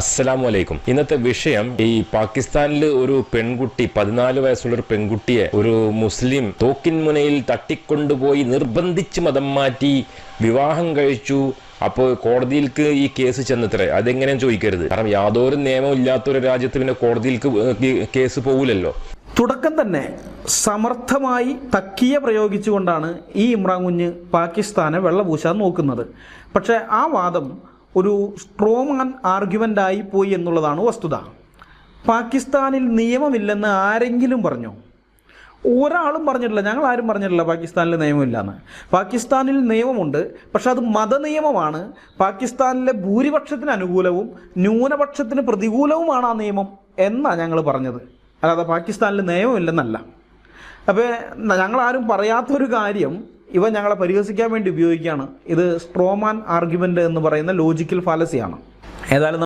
അസ്സലാമു വലൈക്കും ഇന്നത്തെ വിഷയം ഈ പാകിസ്ഥാനിൽ ഒരു പെൺകുട്ടി പതിനാല് വയസ്സുള്ള ഒരു പെൺകുട്ടിയെ ഒരു മുസ്ലിം തോക്കിൻ മുനയിൽ തട്ടിക്കൊണ്ടുപോയി നിർബന്ധിച്ച് മതം മാറ്റി വിവാഹം കഴിച്ചു. അപ്പോൾ കോടതിയിൽക്ക് ഈ കേസ് ചെന്നത്രേ? അതെങ്ങനെയും ചോദിക്കരുത്. കാരണം യാതൊരു നിയമം ഇല്ലാത്തൊരു രാജ്യത്ത് പിന്നെ കോടതിയിൽക്ക് കേസ് പോകില്ലല്ലോ തുടക്കം തന്നെ സമർത്ഥമായി തക്കിയ പ്രയോഗിച്ചുകൊണ്ടാണ് ഈ ഇമ്രാൻ കുഞ്ഞ് പാകിസ്ഥാനെ വെള്ളപൂശാൻ നോക്കുന്നത്. പക്ഷേ ആ വാദം ഒരു സ്ട്രോങ് ആർഗ്യുമെന്റ് ആയിപ്പോയി എന്നുള്ളതാണ് വസ്തുത. പാകിസ്ഥാനിൽ നിയമമില്ലെന്ന് ആരെങ്കിലും പറഞ്ഞോ? ഒരാളും പറഞ്ഞിട്ടില്ല. ഞങ്ങൾ ആരും പറഞ്ഞിട്ടില്ല പാകിസ്ഥാനിൽ നിയമമില്ലെന്ന്. പാകിസ്ഥാനിൽ നിയമമുണ്ട് പക്ഷെ അത് മതനിയമമാണ്. പാകിസ്ഥാനിലെ ഭൂരിപക്ഷത്തിന് അനുകൂലവും ന്യൂനപക്ഷത്തിന് പ്രതികൂലവുമാണ് ആ നിയമം എന്നാണ് ഞങ്ങൾ പറഞ്ഞത്. അല്ലാതെ പാകിസ്ഥാനിൽ നിയമമില്ലെന്നല്ല. അപ്പോൾ ഞങ്ങളാരും പറയാത്തൊരു കാര്യം ഇവ ഞങ്ങളെ പരിഹസിക്കാൻ വേണ്ടി ഉപയോഗിക്കുകയാണ്. ഇത് സ്ട്രോമാൻ ആർഗ്യുമെന്റ് എന്ന് പറയുന്ന ലോജിക്കൽ ഫാലസിയാണ് ഏതായാലും